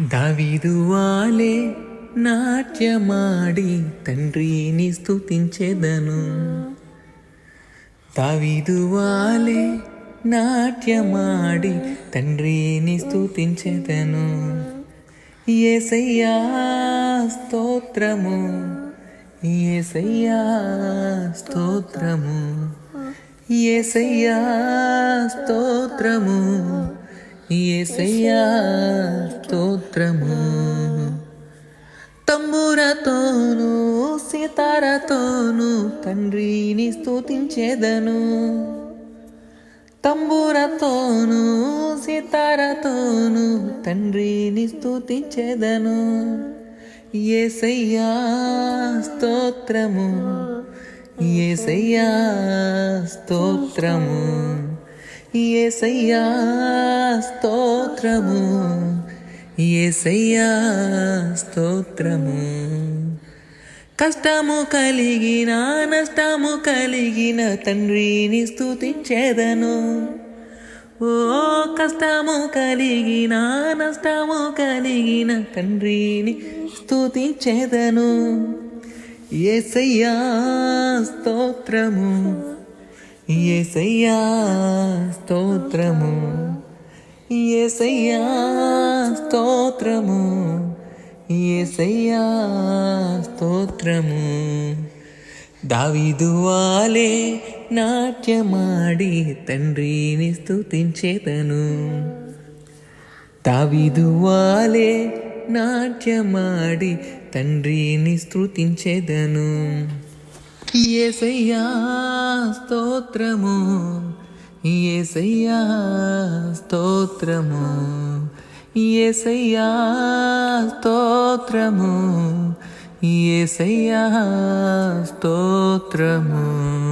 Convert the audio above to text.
దవిదువాలే నాట్యమాడి తండ్రిని స్థుతించెదను దవిదువాలే నాట్యమాడి తండ్రిని స్తుతించెదను. ఏసయ్యా స్తోత్రము ఏసయ్యా స్తోత్రము ఏసయ్యా స్తోత్రము. ఏసయ్యా స్తోత్రము. తంబురతోను సితారతోను తండ్రిని స్తుతించేదను. తంబురతోను సితారతోను తండ్రిని స్తుతించేదను. ఏసయ్యా స్తోత్రము. ఏసయ్యా స్తోత్రము. ఏసయ్యా స్తోత్రము. ఏసయ్యా స్తోత్రము. కష్టము కలిగిన నష్టము కలిగిన తండ్రిని స్థుతించేదను ఓ కష్టము కలిగిన నష్టము కలిగిన తండ్రిని స్థుతించేదను ఏసయ్యా స్తోత్రము. ఏసయ్యా స్తోత్రము. ఏసయ్యా స్తోత్రము. ఏసయ్యా స్తోత్రము. దావిదువాలే నాట్యమాడి తండ్రిని స్తుతించేతను దావిదువాలే నాట్యమాడి తండ్రిని స్తుతించేదను. ఏసయ్యా స్తోత్రము. ఏసయ్యా స్తోత్రము. ఏసయ్యా స్తోత్రము. ఏసయ్యా స్తోత్రము.